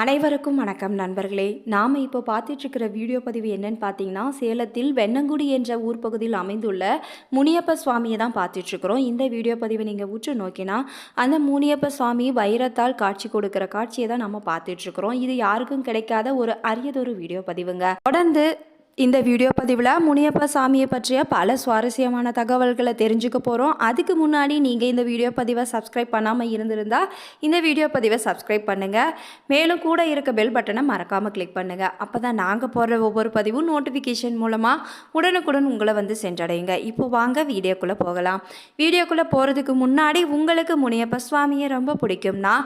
அனைவருக்கும் வணக்கம் நண்பர்களே. நாம் இப்போ பார்த்துட்ருக்கிற வீடியோ பதிவு என்னன்னு பார்த்தீங்கன்னா சேலத்தில் வெண்ணங்குடி என்ற ஊர் பகுதியில் அமைந்துள்ள முனியப்ப சுவாமியை தான் பார்த்துட்ருக்குறோம். இந்த வீடியோ பதிவை நீங்கள் உற்று நோக்கினா அந்த முனியப்ப சுவாமி வைரத்தால் காட்சி கொடுக்குற காட்சியை தான் நம்ம பார்த்துட்ருக்குறோம். இது யாருக்கும் கிடைக்காத ஒரு அரியதொரு வீடியோ பதிவுங்க. தொடர்ந்து இந்த வீடியோ பதிவில் முனியப்ப சாமியை பற்றிய பல சுவாரஸ்யமான தகவல்களை தெரிஞ்சுக்க போகிறோம் அதுக்கு முன்னாடி நீங்கள் இந்த வீடியோ பதிவை சப்ஸ்கிரைப் பண்ணாமல் இருந்திருந்தால் இந்த வீடியோ பதிவை சப்ஸ்கிரைப் பண்ணுங்கள் மேலும் கூட இருக்க பெல் பட்டனை மறக்காமல் கிளிக் பண்ணுங்கள் அப்போ தான் நாங்கள் போடுற ஒவ்வொரு பதிவும் நோட்டிஃபிகேஷன் மூலமாக உடனுக்குடன் உங்களை வந்து சென்றடையுங்க. இப்போ வாங்க வீடியோக்குள்ளே போகலாம். வீடியோக்குள்ளே போகிறதுக்கு முன்னாடி உங்களுக்கு முனியப்ப சுவாமியை ரொம்ப பிடிக்கும்னா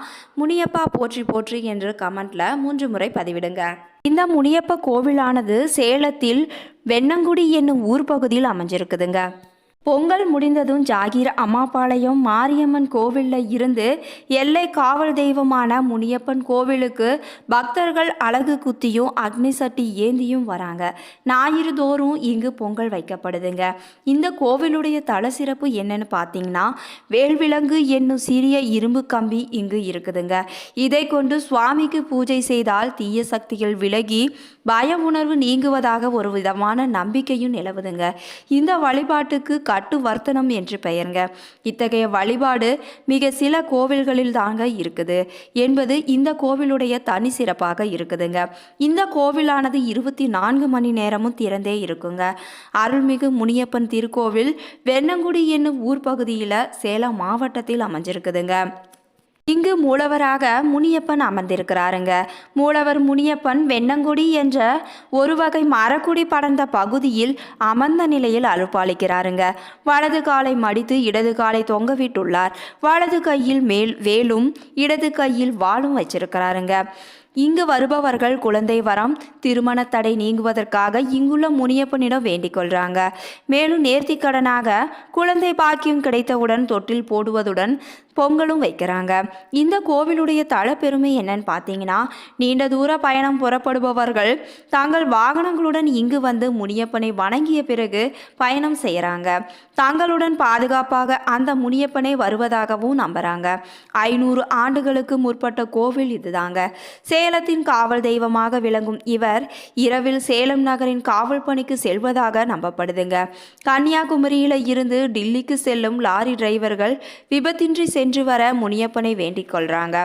முனியப்பா போற்றி போற்றி என்று கமெண்ட்டில் மூன்று முறை பதிவிடுங்க. இந்த முனியப்ப கோவிலானது சேலத்தில் வெண்ணங்குடி என்னும் ஊர் பகுதியில் அமைஞ்சிருக்குதுங்க. பொங்கல் முடிந்ததும் ஜாகீர் அம்மாபாளையம் மாரியம்மன் கோவிலில் இருந்து எல்லை காவல் தெய்வமான முனியப்பன் கோவிலுக்கு பக்தர்கள் அழகு குத்தியும் அக்னி சட்டி ஏந்தியும் வராங்க. ஞாயிறு தோறும் இங்கு பொங்கல் வைக்கப்படுதுங்க. இந்த கோவிலுடைய தல சிறப்பு என்னன்னு பார்த்தீங்கன்னா வேல்விலங்கு என்னும் சிறிய இரும்பு கம்பி இங்கு இருக்குதுங்க. இதை கொண்டு சுவாமிக்கு பூஜை செய்தால் தீய சக்திகள் விலகி பய உணர்வு நீங்குவதாக ஒரு விதமான நம்பிக்கையும் நிலவுதுங்க. இந்த வழிபாட்டுக்கு கட்டு வர்த்தனம் என்று பெயருங்க. இத்தகைய வழிபாடு மிக சில கோவில்களில் தாங்க இருக்குது. என்பது இந்த கோவிலுடைய தனி சிறப்பாக இருக்குதுங்க. இந்த கோவிலானது இருபத்தி நான்கு மணி நேரமும் திறந்தே இருக்குங்க. அருள்மிகு முனியப்பன் திருக்கோவில் வெண்ணங்குடி என்னும் ஊர் பகுதியில் சேலம் மாவட்டத்தில் அமைஞ்சிருக்குதுங்க. இங்கு மூலவராக முனியப்பன் அமர்ந்திருக்கிறாருங்க. மூலவர் முனியப்பன் வெண்ணங்குடி என்ற ஒரு வகை மரக்குடி படர்ந்த பகுதியில் அமர்ந்த நிலையில் அலுப்பாளிக்கிறாருங்க வலது காலை மடித்து இடது காலை தொங்கவிட்டுள்ளார் வலது கையில் மேல் வேலும் இடது கையில் வாளும் வச்சிருக்கிறாருங்க. இங்கு வருபவர்கள் குழந்தை வரம் திருமண தடை நீங்குவதற்காக இங்குள்ள முனியப்பனிடம் வேண்டிக் கொள்றாங்க. மேலும் நேர்த்திக்கடனாக குழந்தை பாக்கியம் கிடைத்தவுடன் தொட்டில் போடுவதுடன் பொங்கலும் வைக்கிறாங்க. இந்த கோவிலுடைய தள பெருமை என்னன்னு பார்த்தீங்கன்னா நீண்ட தூர பயணம் புறப்படுபவர்கள் தாங்கள் வாகனங்களுடன் இங்கு வந்து முனியப்பனை வணங்கிய பிறகு பயணம் செய்கிறாங்க தங்களுடன் பாதுகாப்பாக அந்த முனியப்பனை வருவதாகவும் நம்புறாங்க. ஐநூறு ஆண்டுகளுக்கு முற்பட்ட கோவில் இதுதாங்க. சே சேலத்தின் காவல் தெய்வமாக விளங்கும் இவர் இரவில் சேலம் நகரின் காவல் பணிக்கு செல்வதாக நம்பப்படுதுங்க. கன்னியாகுமரியில இருந்து டில்லிக்கு செல்லும் லாரி டிரைவர்கள் விபத்தின்றி சென்று வர முனியப்பனை வேண்டிக் கொள்றாங்க.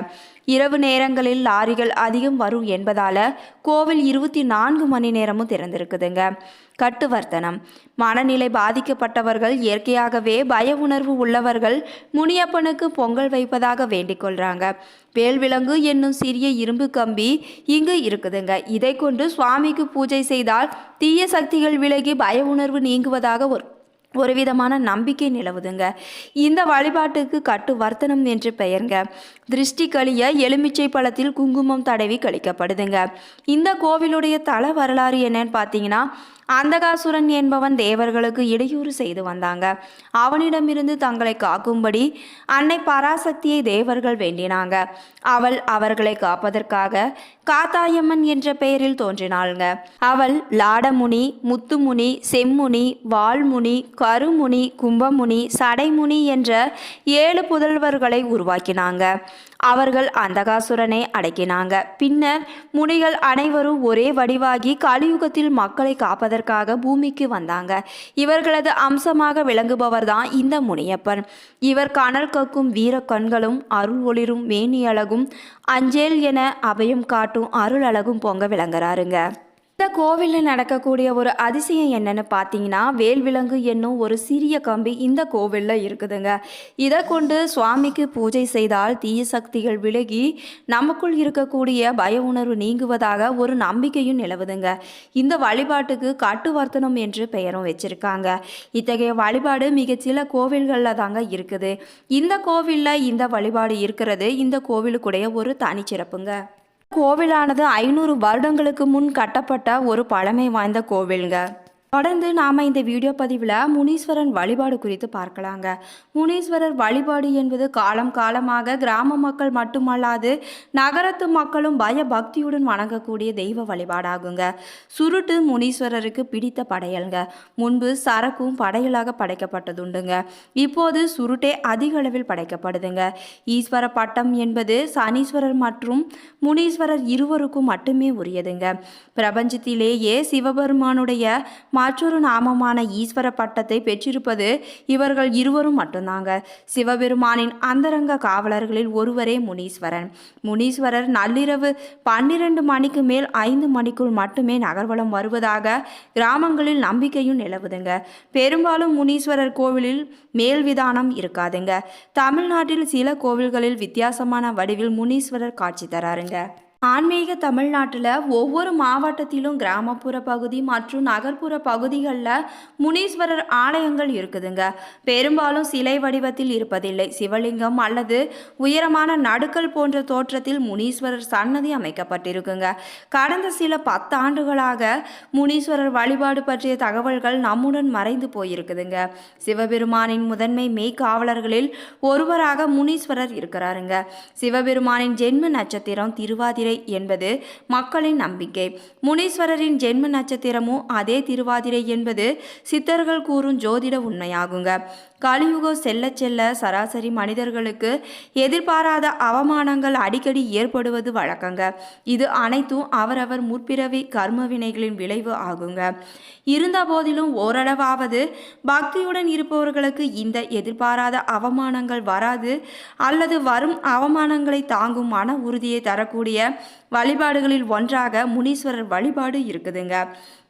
இரவு நேரங்களில் லாரிகள் அதிகம் வரும் என்பதால கோவில் இருபத்தி நான்கு மணி நேரமும் திறந்திருக்குதுங்க. கட்டுவர்த்தனம் மனநிலை பாதிக்கப்பட்டவர்கள் இயற்கையாகவே பய உணர்வு உள்ளவர்கள் முனியப்பனுக்கு பொங்கல் வைப்பதாக வேண்டிக் கொள்றாங்க. வேல்விலங்கு என்னும் சிறிய இரும்பு கம்பி இங்கு இருக்குதுங்க. இதை கொண்டு சுவாமிக்கு பூஜை செய்தால் தீய சக்திகள் விலகி பய உணர்வு நீங்குவதாக ஒரு ஒரு விதமான நம்பிக்கை நிலவுதுங்க. இந்த வழிபாட்டுக்கு கட்டு வர்த்தனம் என்று பெயருங்க. திருஷ்டி கழிய எலுமிச்சை பழத்தில் குங்குமம் தடவி கழிக்கப்படுதுங்க. இந்த கோவிலுடைய தல வரலாறு என்னன்னு பார்த்தீங்கன்னா அந்தகாசுரன் என்பவன் தேவர்களுக்கு இடையூறு செய்து வந்தாங்க. அவனிடமிருந்து தங்களை காக்கும்படி அன்னை பராசக்தியை தேவர்கள் வேண்டினாங்க. அவள் அவர்களை காப்பதற்காக காத்தாயம்மன் என்ற பெயரில் தோன்றினாளுங்க. அவள் லாடமுனி முத்துமுனி செம்முனி வால்முனி கருமுனி கும்பமுனி சடைமுனி என்ற ஏழு புதல்வர்களை உருவாக்கினாங்க. அவர்கள் அந்தகாசுரனை அடக்கினாங்க. பின்னர் முனிகள் அனைவரும் ஒரே வடிவாகி கலியுகத்தில் மக்களை காப்பதற்காக பூமிக்கு வந்தாங்க. இவர்களது அம்சமாக விளங்குபவர் தான் இந்த முனியப்பன். இவர் கனல் கக்கும் வீர கண்களும் அருள் ஒளிரும் மேனி அழகும் அஞ்சேல் என அபயம் காட்டும் அருள் அழகும் பொங்க விளங்குறாருங்க. இந்த கோவிலில் நடக்கக்கூடிய ஒரு அதிசயம் என்னன்னு பார்த்தீங்கன்னா வேல்விலங்கு என்னும் ஒரு சிறிய கம்பி இந்த கோவிலில் இருக்குதுங்க. இதை கொண்டு சுவாமிக்கு பூஜை செய்தால் தீய சக்திகள் விலகி நமக்குள் இருக்கக்கூடிய பய உணர்வு நீங்குவதாக ஒரு நம்பிக்கையும் நிலவுதுங்க. இந்த வழிபாட்டுக்கு கட்டுவர்த்தனம் என்று பெயரும் வச்சிருக்காங்க. இத்தகைய வழிபாடு மிகச்சில கோவில்களில் தாங்க இருக்குது. இந்த கோவிலில் இந்த வழிபாடு இருக்கிறது இந்த கோவிலுக்குடைய ஒரு தனிச்சிறப்புங்க. கோவிலானது ஐநூறு வருடங்களுக்கு முன் கட்டப்பட்ட ஒரு பழமை வாய்ந்த கோவிலுங்க. தொடர்ந்து நாம் இந்த வீடியோ பதிவில் முனீஸ்வரன் வழிபாடு குறித்து பார்க்கலாங்க. முனீஸ்வரர் வழிபாடு என்பது காலம் காலமாக கிராம மக்கள் மட்டுமல்லாது நகரத்து மக்களும் பய பக்தியுடன் வணங்கக்கூடிய தெய்வ வழிபாடாகுங்க. சுருட்டு முனீஸ்வரருக்கு பிடித்த படையல்ங்க. முன்பு சரக்கும் படையலாக படைக்கப்பட்டதுண்டுங்க. இப்போது சுருட்டே அதிக அளவில் படைக்கப்படுதுங்க. ஈஸ்வர பட்டம் என்பது சனீஸ்வரர் மற்றும் முனீஸ்வரர் இருவருக்கும் மட்டுமே உரியதுங்க. பிரபஞ்சத்திலேயே சிவபெருமானுடைய மற்றொரு நாமமான ஈஸ்வர பட்டத்தை பெற்றிருப்பது இவர்கள் இருவரும் மட்டும்தாங்க. சிவபெருமானின் அந்தரங்க காவலர்களில் ஒருவரே முனீஸ்வரன். முனீஸ்வரர் நள்ளிரவு பன்னிரண்டு மணிக்கு மேல் ஐந்து மணிக்குள் மட்டுமே நகர்வலம் வருவதாக கிராமங்களில் நம்பிக்கையும் நிலவுதுங்க. பெரும்பாலும் முனீஸ்வரர் கோவிலில் மேல்விதானம் இருக்காதுங்க. தமிழ்நாட்டில் சில கோவில்களில் வித்தியாசமான வடிவில் முனீஸ்வரர் காட்சி தராருங்க. ஆன்மீக தமிழ்நாட்டில் ஒவ்வொரு மாவட்டத்திலும் கிராமப்புற பகுதி மற்றும் நகர்ப்புற பகுதிகளில் முனீஸ்வரர் ஆலயங்கள் இருக்குதுங்க. பெரும்பாலும் சிலை வடிவத்தில் இருப்பதில்லை. சிவலிங்கம் அல்லது உயரமான நடுக்கல் போன்ற தோற்றத்தில் முனீஸ்வரர் சன்னதி அமைக்கப்பட்டிருக்குங்க. கடந்த சில பத்தாண்டுகளாக முனீஸ்வரர் வழிபாடு பற்றிய தகவல்கள் நம்முடன் மறைந்து போயிருக்குதுங்க. சிவபெருமானின் முதன்மை மெய்க்காவலர்களில் ஒருவராக முனீஸ்வரர் இருக்கிறாருங்க. சிவபெருமானின் ஜென்ம நட்சத்திரம் திருவாதிரை என்பது மக்களின் நம்பிக்கை. முனீஸ்வரரின் ஜென்ம நட்சத்திரமும் அதே திருவாதிரை என்பது சித்தர்கள் கூறும் ஜோதிட உண்மையாகுங்க. கலியுகம் செல்ல செல்ல சராசரி மனிதர்களுக்கு எதிர்பாராத அவமானங்கள் அடிக்கடி ஏற்படுவது வழக்கங்க. இது அனைத்தும் அவரவர் முற்பிறவி கர்ம வினைகளின் விளைவு ஆகுங்க. இருந்த போதிலும் ஓரளவாவது பக்தியுடன் இருப்பவர்களுக்கு இந்த எதிர்பாராத அவமானங்கள் வராது அல்லது வரும் அவமானங்களை தாங்கும் மன உறுதியை தரக்கூடிய வழிபாடுகளில் ஒன்றாக முனீஸ்வரர் வழிபாடு இருக்குதுங்க.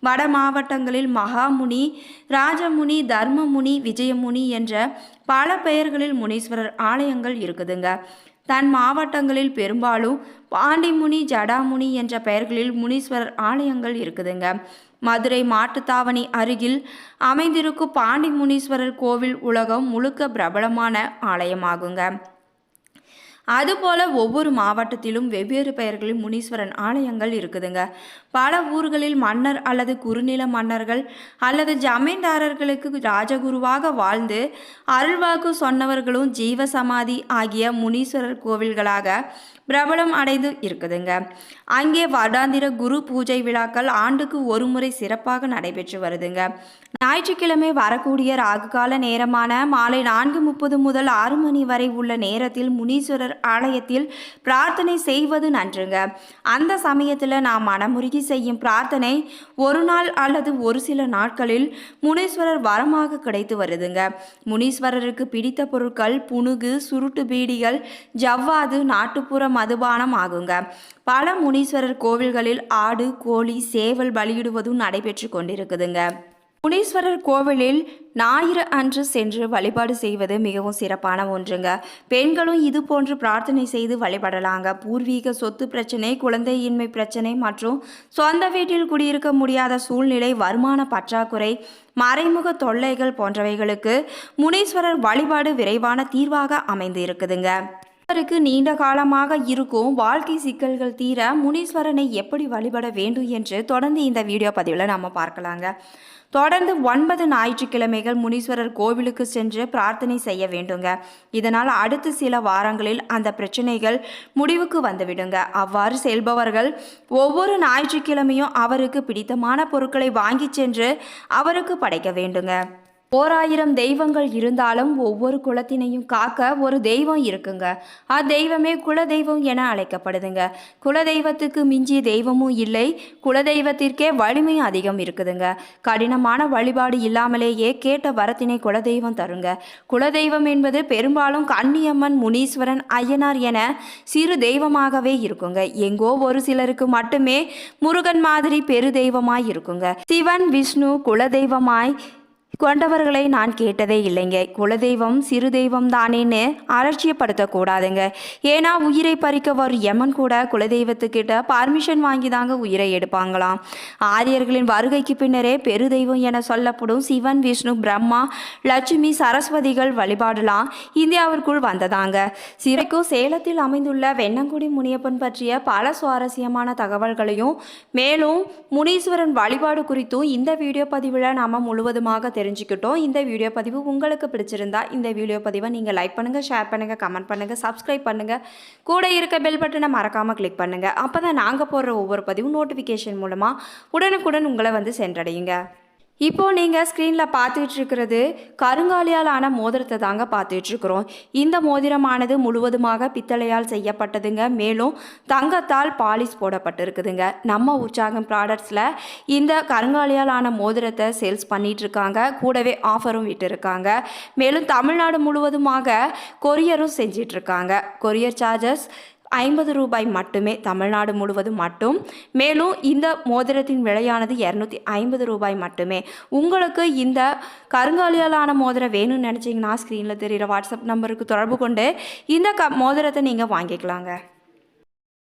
வட மாவட்டங்களில் மகாமுனி ராஜமுனி தர்மமுனி விஜயமுனி என்ற பல பெயர்களில் முனீஸ்வரர் ஆலயங்கள் இருக்குதுங்க. தன் மாவட்டங்களில் பெரும்பாலும் பாண்டிமுனி ஜடாமுனி என்ற பெயர்களில் முனீஸ்வரர் ஆலயங்கள் இருக்குதுங்க. மதுரை மாட்டுத்தாவணி அருகில் அமைந்திருக்கும் பாண்டி முனீஸ்வரர் கோவில் உலகம் முழுக்க பிரபலமான ஆலயமாகுங்க. அதுபோல ஒவ்வொரு மாவட்டத்திலும் வெவ்வேறு பெயர்களில் முனீஸ்வரன் ஆலயங்கள் இருக்குதுங்க. பல ஊர்களில் மன்னர் அல்லது குறுநில மன்னர்கள் அல்லது ஜமீன்தாரர்களுக்கு ராஜகுருவாக வாழ்ந்து அருள்வாக்கு சொன்னவர்களும் ஜீவ சமாதி ஆகிய முனீஸ்வரர் கோவில்களாக பிரபலம் அடைந்து இருக்குதுங்க. அங்கே வருடாந்திர குரு பூஜை விழாக்கள் ஆண்டுக்கு ஒரு முறை சிறப்பாக நடைபெற்று வருதுங்க. ஞாயிற்றுக்கிழமை வரக்கூடிய ராகுகால நேரமான மாலை நான்கு முப்பது முதல் ஆறு மணி வரை உள்ள நேரத்தில் முனீஸ்வரர் ஆலயத்தில் பிரார்த்தனை செய்வது நன்றுங்க. அந்த சமயத்தில் நாம் மனமுருகி செய்யும் பிரார்த்தனை ஒரு நாள் அல்லது ஒரு சில நாட்களில் முனீஸ்வரர் வரமாக கிடைத்து வருதுங்க. முனீஸ்வரருக்கு பிடித்த பொருட்கள் புனுகு சுருட்டு பீடிகள் ஜவ்வாது நாட்டுப்புற மதுபானம் ஆகுங்க. பல முனீஸ்வரர் கோவில்களில் ஆடு கோழி சேவல் பலியிடுவதும் நடைபெற்று கொண்டிருக்குதுங்க. முனீஸ்வரர் கோவிலில் ஞாயிறு அன்று சென்று வழிபாடு செய்வது மிகவும் சிறப்பான ஒன்றுங்க. பெண்களும் இது போன்று பிரார்த்தனை செய்து வழிபடலாங்க. பூர்வீக சொத்து பிரச்சனை குழந்தையின்மை பிரச்சனை மற்றும் சொந்த வீட்டில் குடியிருக்க முடியாத சூழ்நிலை வருமான பற்றாக்குறை மறைமுக தொல்லைகள் போன்றவைகளுக்கு முனீஸ்வரர் வழிபாடு விரைவான தீர்வாக அமைந்து இருக்குதுங்க முனீஸ்வருக்கு நீண்ட காலமாக இருக்கும் வாழ்க்கை சிக்கல்கள் தீர முனீஸ்வரனை எப்படி வழிபட வேண்டும் என்று தொடர்ந்து இந்த வீடியோ பதிவில் நம்ம பார்க்கலாங்க. தொடர்ந்து ஒன்பது ஞாயிற்றுக்கிழமைகள் முனீஸ்வரர் கோவிலுக்கு சென்று பிரார்த்தனை செய்ய வேண்டுங்க. இதனால் அடுத்த சில வாரங்களில் அந்த பிரச்சனைகள் முடிவுக்கு வந்துவிடுங்க. அவ்வாறு செல்பவர்கள் ஒவ்வொரு ஞாயிற்றுக்கிழமையும் அவருக்கு பிடித்தமான பொருட்களை வாங்கி சென்று அவருக்கு படைக்க வேண்டுங்க. ஓராயிரம் தெய்வங்கள் இருந்தாலும் ஒவ்வொரு குலத்தினையும் காக்க ஒரு தெய்வம் இருக்குங்க. அத்தெய்வமே குலதெய்வம் என அழைக்கப்படுதுங்க. குலதெய்வத்துக்கு மிஞ்சிய தெய்வமும் இல்லை. குலதெய்வத்திற்கே வலிமை அதிகம் இருக்குதுங்க. கடினமான வழிபாடு இல்லாமலேயே கேட்ட வரத்தினை குலதெய்வம் தருங்க. குலதெய்வம் என்பது பெரும்பாலும் கன்னியம்மன் முனீஸ்வரன் ஐயனார் என சிறு தெய்வமாகவே இருக்குங்க. எங்கோ ஒரு சிலருக்கு மட்டுமே முருகன் மாதிரி பெரு தெய்வமாய் இருக்குங்க. சிவன் விஷ்ணு குலதெய்வமாய் கொண்டவர்களை நான் கேட்டதே இல்லைங்க. குலதெய்வம் சிறு தெய்வம் தானேன்னு அலட்சியப்படுத்தக்கூடாதுங்க. ஏன்னா உயிரை பறிக்க வரும் யமன் கூட குலதெய்வத்துக்கிட்ட பர்மிஷன் வாங்கி தாங்க உயிரை எடுப்பாங்களாம். ஆரியர்களின் வருகைக்கு பின்னரே பெருதெய்வம் என சொல்லப்படும் சிவன் விஷ்ணு பிரம்மா லட்சுமி சரஸ்வதிகள் வழிபாடுலாம் இந்தியாவிற்குள் வந்ததாங்க. சிறைக்கும் சேலத்தில் அமைந்துள்ள வெண்ணங்குடி முனியப்பன் பற்றிய பல சுவாரஸ்யமான தகவல்களையும் மேலும் முனீஸ்வரன் வழிபாடு குறித்தும் இந்த வீடியோ பதிவில் நாம் முழுவதுமாக தெரிஞ்சுக்கிட்டோம். இந்த வீடியோ பதிவு உங்களுக்கு பிடிச்சிருந்தா இந்த வீடியோ பதிவை நீங்கள் லைக் பண்ணுங்கள் ஷேர் பண்ணுங்கள் கமெண்ட் பண்ணுங்கள் சப்ஸ்கிரைப் பண்ணுங்கள் கூட இருக்க பெல் பட்டனை மறக்காமல் கிளிக் பண்ணுங்கள் அப்போ தான் நாங்கள் போடுற ஒவ்வொரு பதிவும் நோட்டிஃபிகேஷன் மூலமாக உடனுக்குடன் உங்களை வந்து சென்றடையுங்க. இப்போ நீங்கள் ஸ்க்ரீனில் பார்த்துட்டு இருக்கிறது கருங்காலியால் ஆன மோதிரத்தை தாங்க பார்த்துட்டு இருக்கிறோம் இந்த மோதிரமானது முழுவதுமாக பித்தளையால் செய்யப்பட்டதுங்க. மேலும் தங்கத்தால் பாலிஷ் போடப்பட்டிருக்குதுங்க. நம்ம உற்சாகம் ப்ராடக்ட்ஸில் இந்த கருங்காலியால் ஆன மோதிரத்தை சேல்ஸ் பண்ணிட்டு இருக்காங்க கூடவே ஆஃபரும் விட்டுருக்காங்க. மேலும் தமிழ்நாடு முழுவதுமாக கொரியரும் செஞ்சிட்டு இருக்காங்க கொரியர் சார்ஜஸ் ஐம்பது ரூபாய் மட்டுமே தமிழ்நாடு முழுவதும் மட்டும். மேலும் இந்த மோதிரத்தின் விலையானது இரநூத்தி ஐம்பது ரூபாய் மட்டுமே. உங்களுக்கு இந்த கருங்காலியாலான மோதிரம் வேணும்னு நினச்சிங்கன்னா ஸ்க்ரீனில் தெரிகிற வாட்ஸ்அப் நம்பருக்கு தொடர்பு கொண்டு இந்த க மோதிரத்தை நீங்கள் வாங்கிக்கலாங்க.